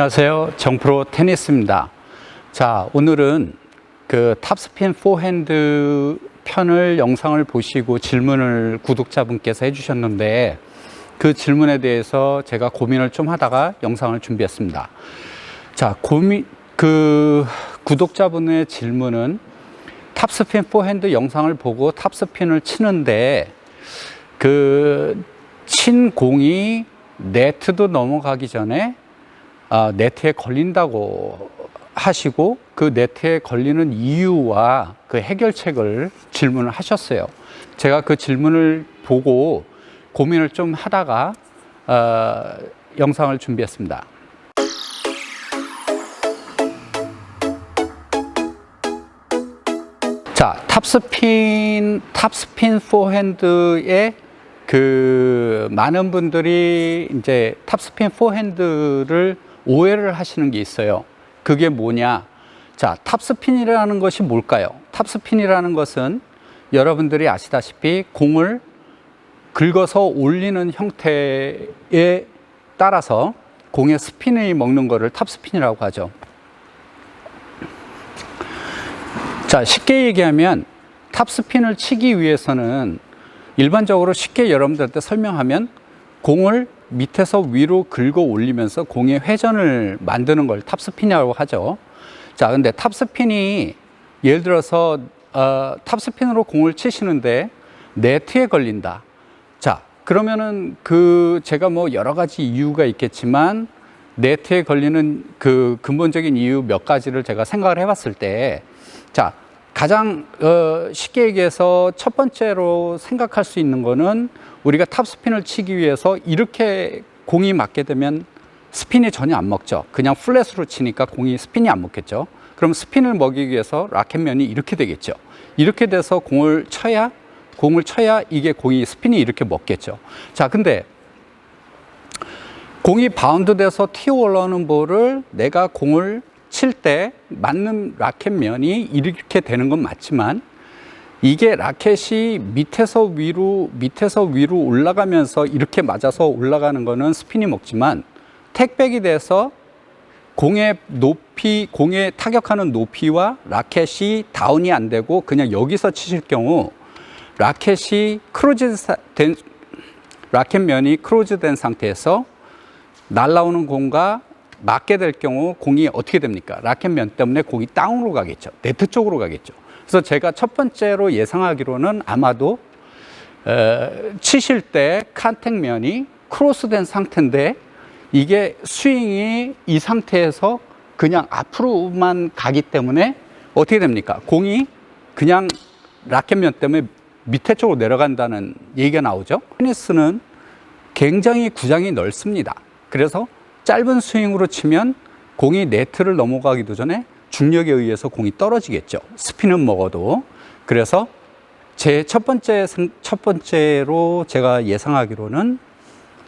안녕하세요. 정프로 테니스입니다. 자, 오늘은 그 탑스핀 포핸드 편을 영상을 보시고 질문을 구독자분께서 해주셨는데 그 질문에 대해서 제가 고민을 좀 하다가 영상을 준비했습니다. 자, 고민, 그 구독자분의 질문은 탑스핀 포핸드 영상을 보고 탑스핀을 치는데 그 친 공이 네트도 넘어가기 전에 아, 네트에 걸린다고 하시고 그 네트에 걸리는 이유와 그 해결책을 질문을 하셨어요. 제가 그 질문을 보고 고민을 좀 하다가 어, 영상을 준비했습니다. 자, 탑스핀, 탑스핀 포핸드의 그 많은 분들이 이제 탑스핀 포핸드를 오해를 하시는 게 있어요. 그게 뭐냐? 자, 탑스핀이라는 것이 뭘까요? 탑스핀이라는 것은 여러분들이 아시다시피 공을 긁어서 올리는 형태에 따라서 공의 스핀이 먹는 거를 탑스핀이라고 하죠. 자, 쉽게 얘기하면 탑스핀을 치기 위해서는 일반적으로 쉽게 여러분들한테 설명하면 공을 밑에서 위로 긁어 올리면서 공의 회전을 만드는 걸 탑스핀이라고 하죠. 자, 근데 탑스핀이 예를 들어서 어, 탑스핀으로 공을 치시는데 네트에 걸린다. 자, 그러면은 그 제가 뭐 여러 가지 이유가 있겠지만 네트에 걸리는 그 근본적인 이유 몇 가지를 제가 생각을 해봤을 때, 자, 가장 어, 쉽게 얘기해서 첫 번째로 생각할 수 있는 거는 우리가 탑스핀을 치기 위해서 이렇게 공이 맞게 되면 스핀이 전혀 안 먹죠. 그냥 플랫으로 치니까 공이 스핀이 안 먹겠죠. 그럼 스핀을 먹이기 위해서 라켓면이 이렇게 되겠죠. 이렇게 돼서 공을 쳐야 공을 쳐야 이게 공이 스핀이 이렇게 먹겠죠. 자, 근데 공이 바운드 돼서 튀어 올라오는 볼을 내가 공을 칠 때 맞는 라켓 면이 이렇게 되는 건 맞지만 이게 라켓이 밑에서 위로 밑에서 위로 올라가면서 이렇게 맞아서 올라가는 거는 스핀이 먹지만 택백이 돼서 공의 높이 공에 타격하는 높이와 라켓이 다운이 안 되고 그냥 여기서 치실 경우 라켓이 크로즈 된 라켓 면이 크로즈 된 상태에서 날라오는 공과 맞게 될 경우 공이 어떻게 됩니까? 라켓 면 때문에 공이 다운으로 가겠죠. 네트 쪽으로 가겠죠. 그래서 제가 첫 번째로 예상하기로는 아마도 에, 치실 때 컨택면이 크로스된 상태인데 이게 스윙이 이 상태에서 그냥 앞으로만 가기 때문에 어떻게 됩니까? 공이 그냥 라켓면 때문에 밑에 쪽으로 내려간다는 얘기가 나오죠. 테니스는 굉장히 구장이 넓습니다. 그래서 짧은 스윙으로 치면 공이 네트를 넘어가기도 전에 중력에 의해서 공이 떨어지겠죠. 스피는 먹어도. 그래서 제 첫 번째, 생- 첫 번째로 제가 예상하기로는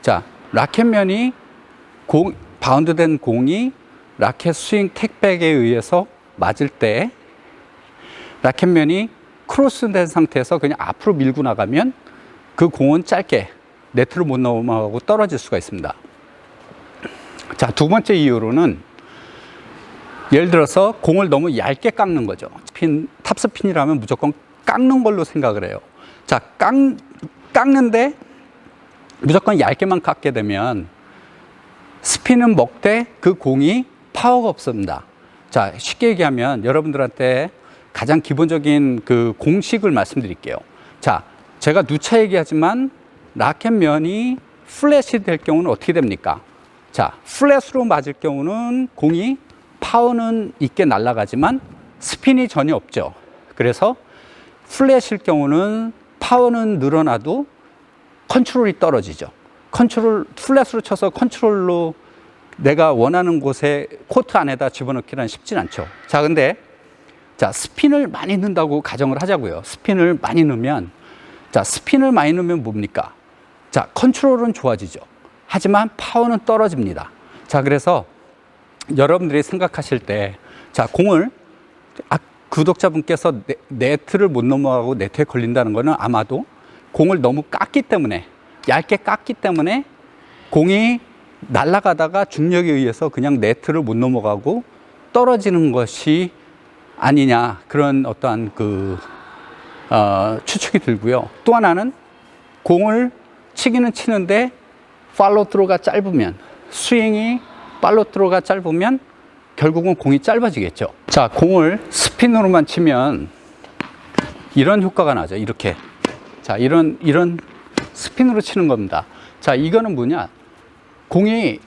자, 라켓면이 공, 바운드 된 공이 라켓 스윙 택백에 의해서 맞을 때 라켓면이 크로스 된 상태에서 그냥 앞으로 밀고 나가면 그 공은 짧게 네트를 못 넘어가고 떨어질 수가 있습니다. 자, 두 번째 이유로는 예를 들어서 공을 너무 얇게 깎는 거죠. 스핀, 탑스핀이라면 무조건 깎는 걸로 생각을 해요. 자, 깎, 깎는데 무조건 얇게만 깎게 되면 스핀은 먹되 그 공이 파워가 없습니다. 자, 쉽게 얘기하면 여러분들한테 가장 기본적인 그 공식을 말씀드릴게요. 자, 제가 누차 얘기하지만 라켓 면이 플랫이 될 경우는 어떻게 됩니까? 자, 플랫으로 맞을 경우는 공이 파워는 있게 날아가지만 스핀이 전혀 없죠. 그래서 플랫일 경우는 파워는 늘어나도 컨트롤이 떨어지죠. 컨트롤, 플랫으로 쳐서 컨트롤로 내가 원하는 곳에 코트 안에다 집어넣기는 쉽진 않죠. 자, 근데 자, 스핀을 많이 넣는다고 가정을 하자고요. 스핀을 많이 넣으면 자, 스핀을 많이 넣으면 뭡니까? 자, 컨트롤은 좋아지죠. 하지만 파워는 떨어집니다. 자, 그래서 여러분들이 생각하실 때, 자, 공을, 아, 구독자분께서 네, 네트를 못 넘어가고 네트에 걸린다는 거는 아마도 공을 너무 깎기 때문에, 얇게 깎기 때문에 공이 날아가다가 중력에 의해서 그냥 네트를 못 넘어가고 떨어지는 것이 아니냐 그런 어떠한 그 어, 추측이 들고요. 또 하나는 공을 치기는 치는데 팔로 트로가 짧으면 스윙이 팔로 트로가 짧으면 결국은 공이 짧아지겠죠. 자, 공을 스핀으로만 치면 이런 효과가 나죠. 이렇게. 자, 이런 이런 스핀으로 치는 겁니다. 자, 이거는 뭐냐? 공이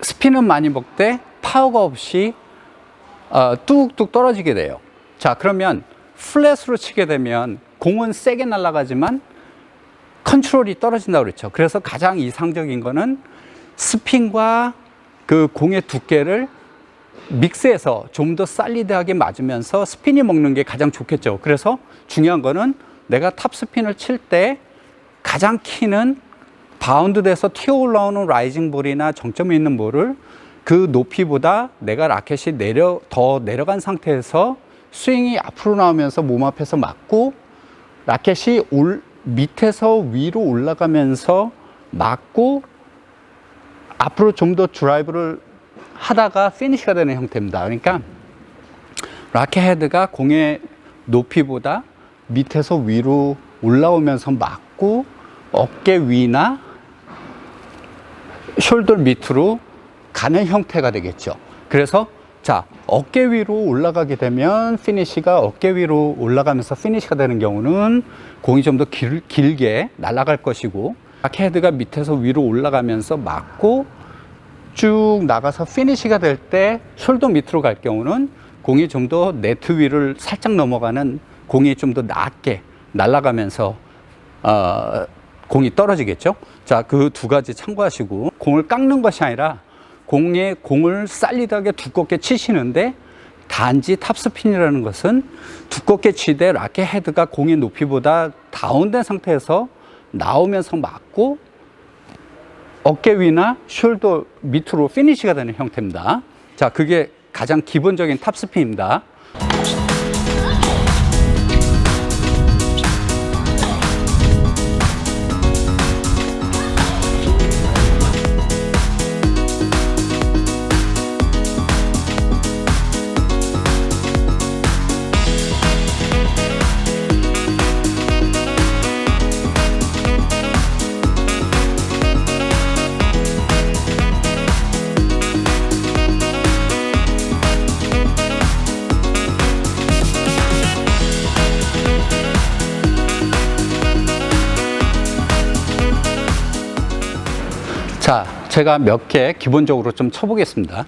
스핀은 많이 먹되 파워가 없이 어, 뚝뚝 떨어지게 돼요. 자, 그러면 플랫으로 치게 되면 공은 세게 날아가지만 컨트롤이 떨어진다고 그랬죠. 그래서 가장 이상적인 거는 스핀과 그 공의 두께를 믹스해서 좀 더 살리드하게 맞으면서 스핀이 먹는 게 가장 좋겠죠. 그래서 중요한 거는 내가 탑 스핀을 칠 때 가장 키는 바운드 돼서 튀어 올라오는 라이징 볼이나 정점에 있는 볼을 그 높이보다 내가 라켓이 내려 더 내려간 상태에서 스윙이 앞으로 나오면서 몸 앞에서 맞고 라켓이 올 밑에서 위로 올라가면서 맞고 앞으로 좀 더 드라이브를 하다가 피니시가 되는 형태입니다. 그러니까 라켓 헤드가 공의 높이보다 밑에서 위로 올라오면서 맞고 어깨 위나 숄더 밑으로 가는 형태가 되겠죠. 그래서 자 어깨 위로 올라가게 되면 피니시가 어깨 위로 올라가면서 피니시가 되는 경우는 공이 좀 더 길게 날아갈 것이고 라켓 헤드가 밑에서 위로 올라가면서 맞고 쭉 나가서 피니시가 될때 숄더 밑으로 갈 경우는 공이 좀 더 네트 위를 살짝 넘어가는 공이 좀 더 낮게 날아가면서 어, 공이 떨어지겠죠. 자, 그 두 가지 참고하시고 공을 깎는 것이 아니라 공에 공을 살리다게 두껍게 치시는데 단지 탑스핀이라는 것은 두껍게 치되 라켓 헤드가 공의 높이보다 다운된 상태에서 나오면서 맞고 어깨 위나 숄더 밑으로 피니시가 되는 형태입니다. 자, 그게 가장 기본적인 탑스핀입니다. 제가 몇 개 기본적으로 좀 쳐보겠습니다.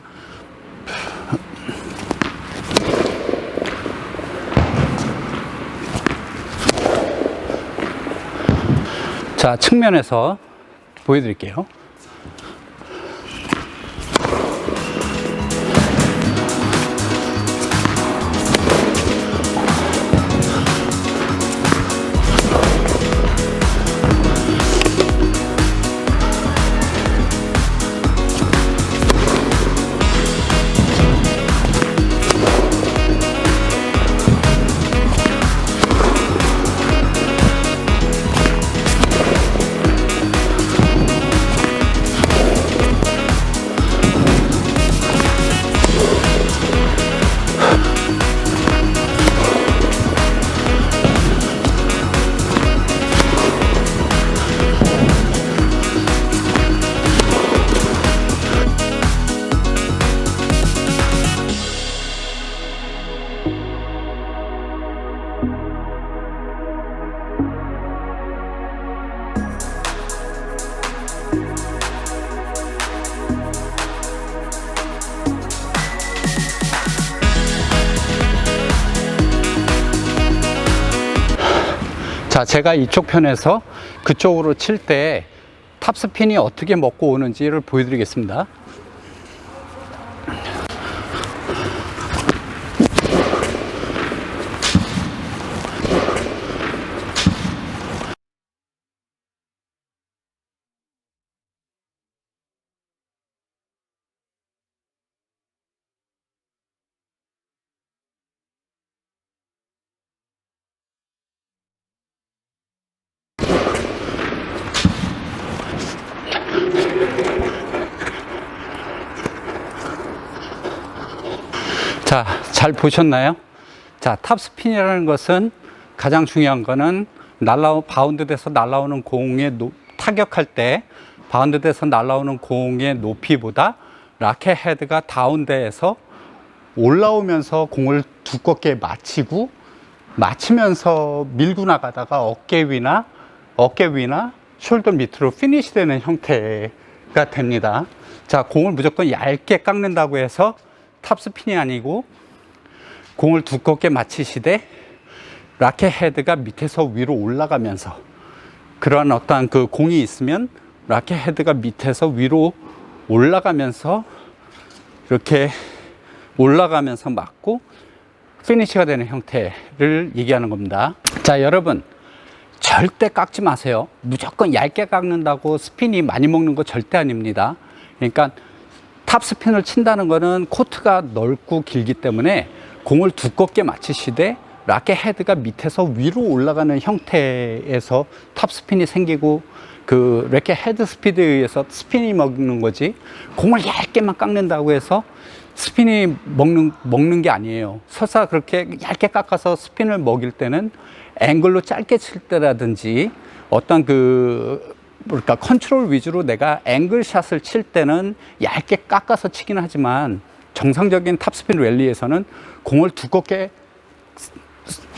자, 측면에서 보여드릴게요. 자, 제가 이쪽 편에서 그쪽으로 칠 때 탑스핀이 어떻게 먹고 오는지를 보여드리겠습니다. 자, 잘 보셨나요? 자, 탑스핀이라는 것은 가장 중요한 거는 날라 바운드 돼서 날라오는 공에 노- 타격할 때 바운드 돼서 날라오는 공의 높이보다 라켓 헤드가 다운돼서 올라오면서 공을 두껍게 맞히고 맞히면서 밀고 나가다가 어깨 위나 어깨 위나 숄더 밑으로 피니시 되는 형태가 됩니다. 자, 공을 무조건 얇게 깎는다고 해서 탑스핀이 아니고 공을 두껍게 맞히시되 라켓 헤드가 밑에서 위로 올라가면서 그러한 어떠한 그 공이 있으면 라켓 헤드가 밑에서 위로 올라가면서 이렇게 올라가면서 맞고 피니시가 되는 형태를 얘기하는 겁니다. 자, 여러분. 절대 깎지 마세요. 무조건 얇게 깎는다고 스핀이 많이 먹는 거 절대 아닙니다. 그러니까 탑 스핀을 친다는 거는 코트가 넓고 길기 때문에 공을 두껍게 맞추시되 라켓 헤드가 밑에서 위로 올라가는 형태에서 탑 스핀이 생기고 그 라켓 헤드 스피드에 의해서 스핀이 먹는 거지 공을 얇게만 깎는다고 해서 스핀이 먹는 먹는 게 아니에요. 설사 그렇게 얇게 깎아서 스핀을 먹일 때는 앵글로 짧게 칠 때라든지 어떤 그 뭐랄까 컨트롤 위주로 내가 앵글 샷을 칠 때는 얇게 깎아서 치긴 하지만 정상적인 탑스핀 랠리에서는 공을 두껍게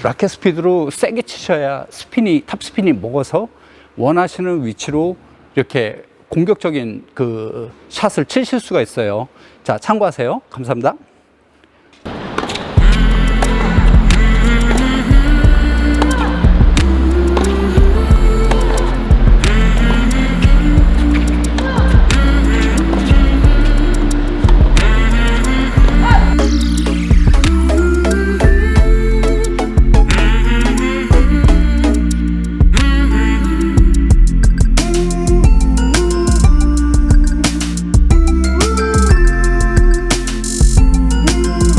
라켓 스피드로 세게 치셔야 스핀이 탑스핀이 먹어서 원하시는 위치로 이렇게 공격적인 그 샷을 치실 수가 있어요. 자, 참고하세요. 감사합니다.